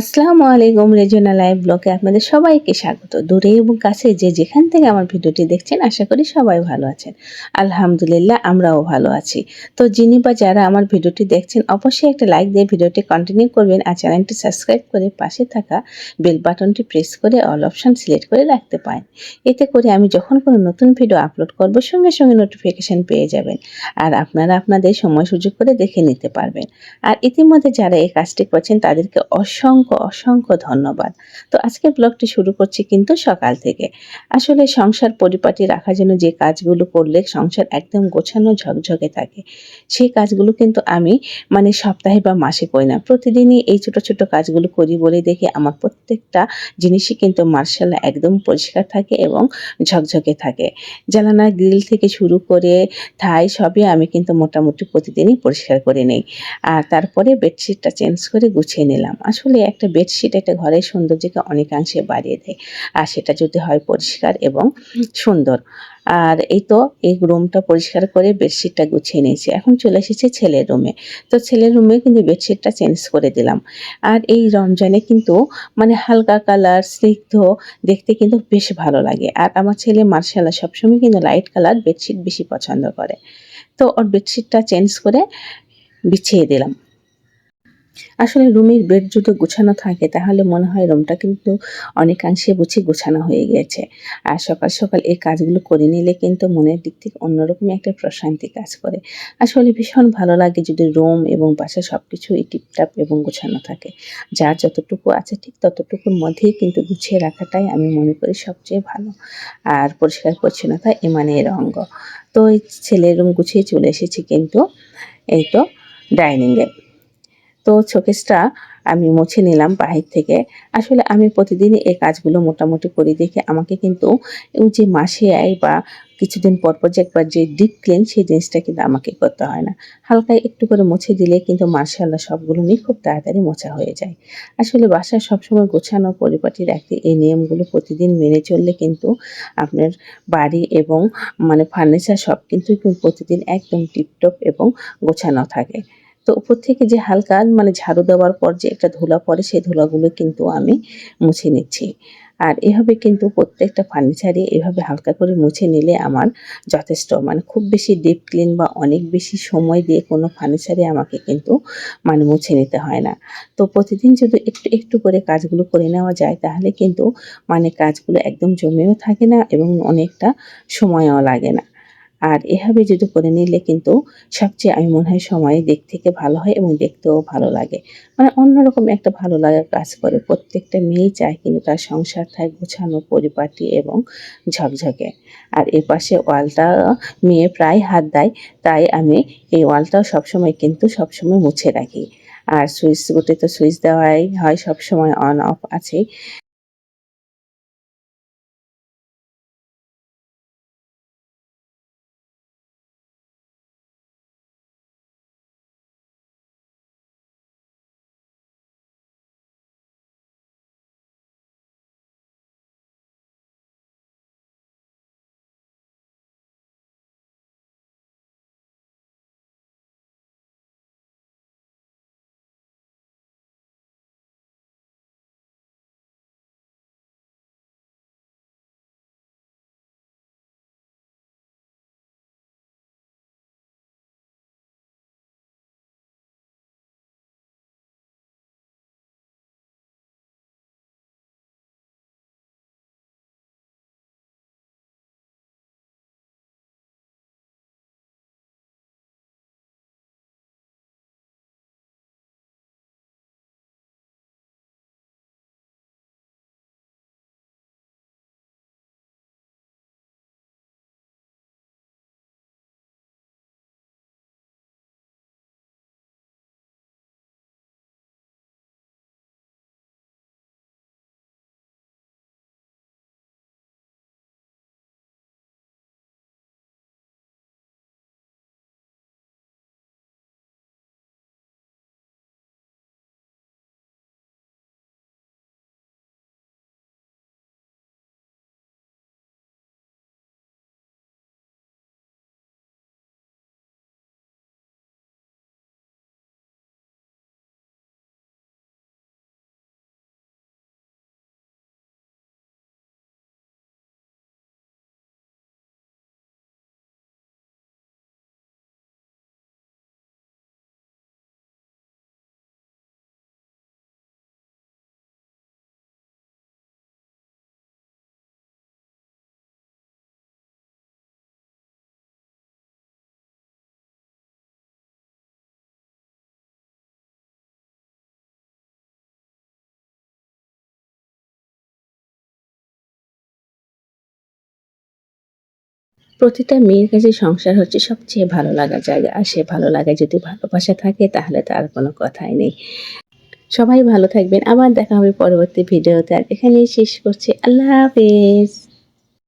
আসসালামু আলাইকুম রেজনা লাইভ ব্লগে আপনাদের সবাইকে স্বাগত। দূরে এবং কাছে যে যেখান থেকে আমার ভিডিওটি দেখছেন, আশা করি সবাই ভালো আছেন। আলহামদুলিল্লাহ, আমরাও ভালো আছি। তো যিনি বা যারা আমার ভিডিওটি দেখছেন, অবশ্যই একটা লাইক দিয়ে ভিডিওটি কন্টিনিউ করবেন আর চ্যানেলটি সাবস্ক্রাইব করে পাশে থাকা বেল বাটনটি প্রেস করে অল অপশান সিলেক্ট করে রাখতে পারেন। এতে করে আমি যখন কোনো নতুন ভিডিও আপলোড করব, সঙ্গে সঙ্গে নোটিফিকেশান পেয়ে যাবেন আর আপনারা আপনাদের সময় সুযোগ করে দেখে নিতে পারবেন। আর ইতিমধ্যে যারা এই কাজটি করছেন, তাদেরকে অসংখ্য অসংখ্য অসংখ্য ধন্যবাদ। তো আজকে ব্লগটি শুরু করছি কিন্তু সকাল থেকে। আসলে সংসার পরিপাটি রাখার জন্য যে কাজগুলো করলে সংসার একদম গোছানো, ঝকঝকে থাকে, সেই কাজগুলো কিন্তু আমি মানে সপ্তাহে বা মাসে করি না। প্রতিদিনই এই ছোট ছোট কাজগুলো করি বলে দেখে আমার প্রত্যেকটা জিনিসই কিন্তু মার্শাল্লাহ একদম পরিষ্কার থাকে এবং ঝকঝকে থাকে। জ্বালানা গ্রিল থেকে শুরু করে থাই সবই আমি কিন্তু মোটামুটি প্রতিদিনই পরিষ্কার করে নেই। আর তারপরে বেডশিটটা চেঞ্জ করে গুছিয়ে নিলাম। আসলে একটা বেডশিট একটা ঘরের সৌন্দর্যকে অনেকাংশে বাড়িয়ে দেয়। আর সেটা যদি হয় পরিষ্কার এবং সুন্দর। আর এই তো, এই রুমটা পরিষ্কার করে বেডশিটটা গুছিয়ে নিয়েছি। এখন চলে এসেছে ছেলের রুমে তো ছেলের রুমে কিন্তু বেডশিটটা চেঞ্জ করে দিলাম। আর এই রমজানে কিন্তু মানে হালকা কালার স্নিগ্ধ, দেখতে কিন্তু বেশ ভালো লাগে। আর আমার ছেলে মার্শাল্লাহ সবসময় কিন্তু লাইট কালার বেডশিট বেশি পছন্দ করে। তো ওর বেডশিটটা চেঞ্জ করে বিছিয়ে দিলাম। আসলে রুমের বেড যদি গোছানো থাকে, তাহলে মনে হয় রুমটা কিন্তু অনেকাংশে বুঝি গোছানো হয়ে গেছে। আর সকাল সকাল এই কাজগুলো করে নিলে কিন্তু মনের দিক থেকে অন্যরকম একটা প্রশান্তি কাজ করে। আসলে ভীষণ ভালো লাগে যদি রুম এবং বাসা সব কিছু টিপটাপ এবং গোছানো থাকে। যার যতটুকু আছে ঠিক ততটুকুর মধ্যেই কিন্তু গুছিয়ে রাখাটাই আমি মনে করি সবচেয়ে ভালো। আর পরিষ্কার পরিচ্ছন্নতা এমানের অঙ্গ। তো ছেলের রুম গুছিয়ে চলে এসেছি কিন্তু এই তো ডাইনিংয়ে। তো শোকেসটা আমি মুছে নিলাম বাহির থেকে। আসলে আমি প্রতিদিনই এই কাজগুলো মোটামুটি করি, দেখে আমাকে কিন্তু যে মাসে আয় বা কিছুদিন পর পর যে একবার যে ডিপ ক্লিন সেই জিনিসটা কিন্তু আমাকে করতে হয় না। হালকা একটু করে মুছে দিলে কিন্তু মার্শাল্লাহ সবগুলো নিয়ে খুব তাড়াতাড়ি মোছা হয়ে যায়। আসলে বাসায় সবসময় গোছানো, পরিপাটি রাখতে এই নিয়মগুলো প্রতিদিন মেনে চললে কিন্তু আপনার বাড়ি এবং মানে ফার্নিচার সব কিন্তু প্রতিদিন একদম টিপটপ এবং গোছানো থাকে। তো উপর থেকে যে হালকা মানে ঝাড়ু দেওয়ার পর যে একটা ধুলা পড়ে, সেই ধুলাগুলো কিন্তু আমি মুছে নিচ্ছি। আর এভাবে কিন্তু প্রত্যেকটা ফার্নিচারই এভাবে হালকা করে মুছে নিলে আমার যথেষ্ট। মানে খুব বেশি ডিপ ক্লিন বা অনেক বেশি সময় দিয়ে কোনো ফার্নিচারে আমাকে কিন্তু মানে মুছে নিতে হয় না। তো প্রতিদিন যদি একটু একটু করে কাজগুলো করে নেওয়া যায়, তাহলে কিন্তু মানে কাজগুলো একদম জমেও থাকে না এবং অনেকটা সময়ও লাগে না। আর এভাবে যদি করে নিলে কিন্তু সবচেয়ে আমি মনে হয় সময় দিক থেকে ভালো হয় এবং দেখতেও ভালো লাগে। মানে অন্যরকম একটা ভালো লাগার কাজ করে। প্রত্যেকটা মেয়েই চায় কিন্তু তার সংসার থাকে, গোছানো, পরিপাটি এবং ঝকঝকে। আর এ পাশে ওয়ালটা মেয়ে প্রায় হাত দেয়, তাই আমি এই ওয়ালটাও সবসময় কিন্তু সবসময় মুছে রাখি। আর সুইচ গুটে তো সুইচ দেওয়াই হয় সবসময় অন অফ আছেই। প্রতিটা মেয়ের কাছে সংসার হচ্ছে সবচেয়ে ভালো লাগা জায়গা। আর সে ভালো লাগায় যদি ভালোবাসা থাকে, তাহলে তার কোনো কথাই নেই। সবাই ভালো থাকবেন। আবার দেখা হবে পরবর্তী ভিডিওতে। আর এখানেই শেষ করছি। আল্লাহ হাফেজ।